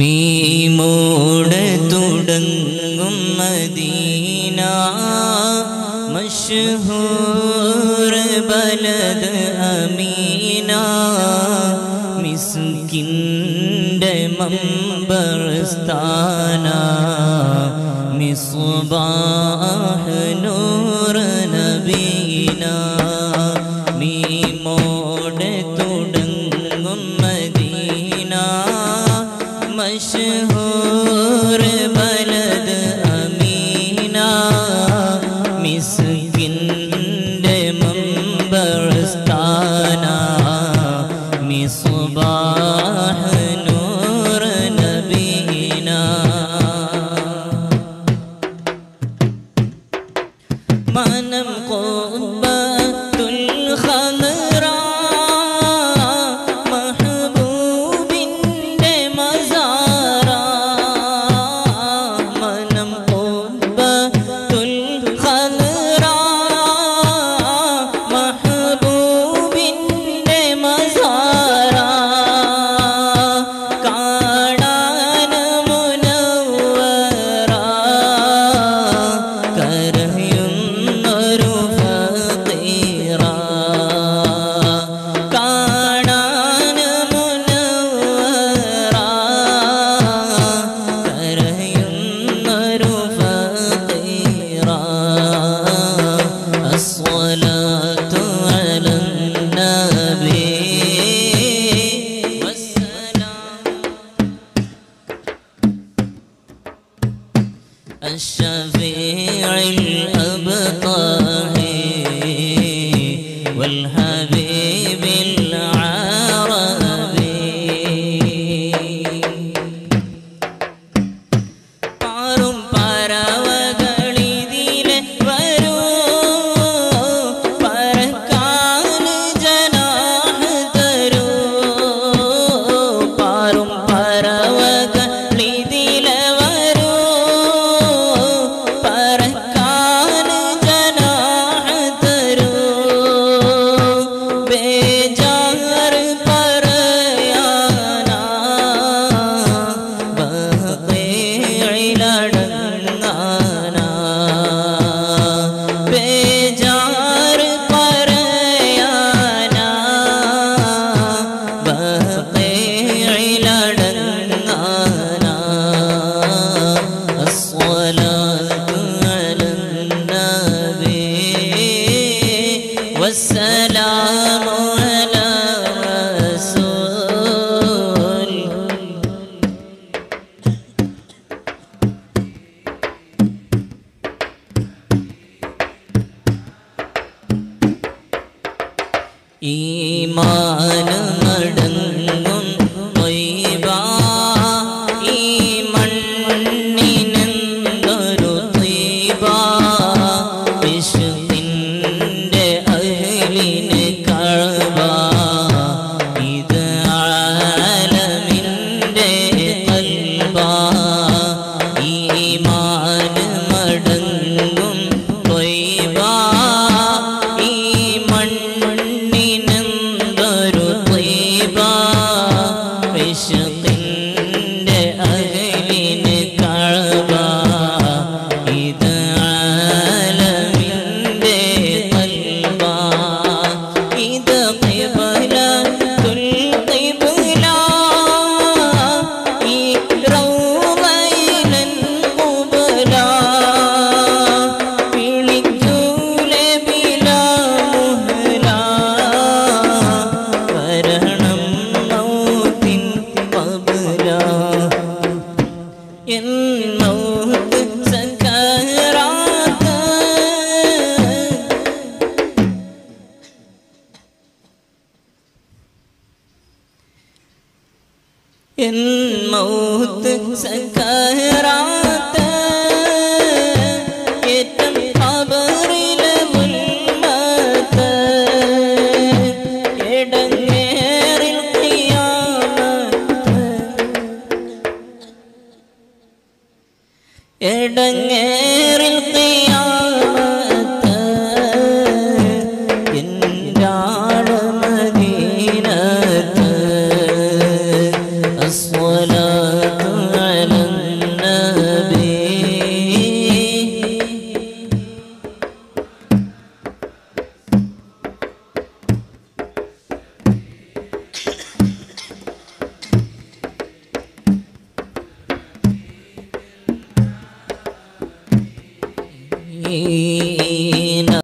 നീ തുടങ്ങും മദീന മഷഹൂർ ബലദ് അമീന മിസ്കിന്റെ മമ്പർസ്ഥാന മിസ്ബാഹ് നൂർ നബീന. مشهور بلد أمينا مسكين دمبرستانا مصباح نور نبينا ما نمقب الأبطاه والهدى 今 മൗത്ത് സഖറാത്ത ഏറ്റം കബറിലെ മുൻമത്ത് എടങ്ങേറിൽ കിയാമത്ത്. എടങ്ങേ Bye.